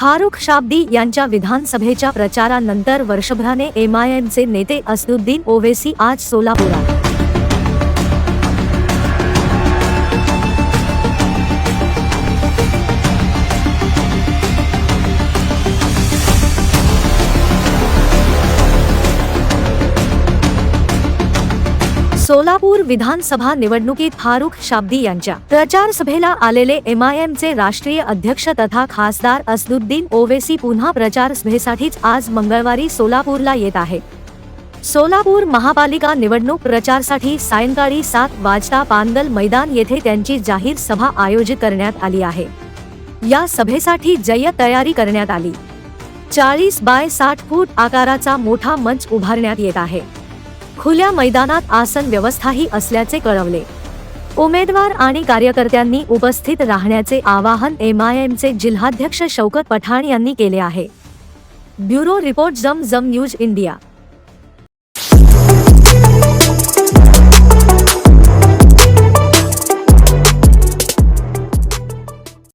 फारुख शाब्दी यांच्या विधानसभेच्या प्रचारानंतर वर्षभराने एमआयएमचे नेते असदुद्दीन ओवेसी आज सोलापुरात सोलापूर विधानसभा निवडणुकीत फारुख शाब्दी यांच्या प्रचार सभेला आलेले एमआयएमचे राष्ट्रीय अध्यक्ष तथा खासदार असदुद्दीन ओवेसी पुन्हा प्रचार सभेसाठीच आज मंगळवारी सोलापूरला येत आहेत सोलापूर महापालिका निवडणूक प्रचारसाठी सायंकाळी सात वाजता पानगल मैदान येथे त्यांची जाहीर सभा आयोजित करण्यात आली आहे. या सभेसाठी जय तयारी करण्यात आली. चाळीस बाय साठ फूट आकाराचा मोठा मंच उभारण्यात येत आहे. खुल्या मैदानात आसन व्यवस्थाही असल्याचे कळवले. उमेदवार आणि कार्यकर्त्यांनी उपस्थित राहण्याचे आवाहन एमआयएमचे जिल्हाध्यक्ष शौकत पठाण यांनी केले आहे. ब्युरो रिपोर्ट जम जम न्यूज इंडिया.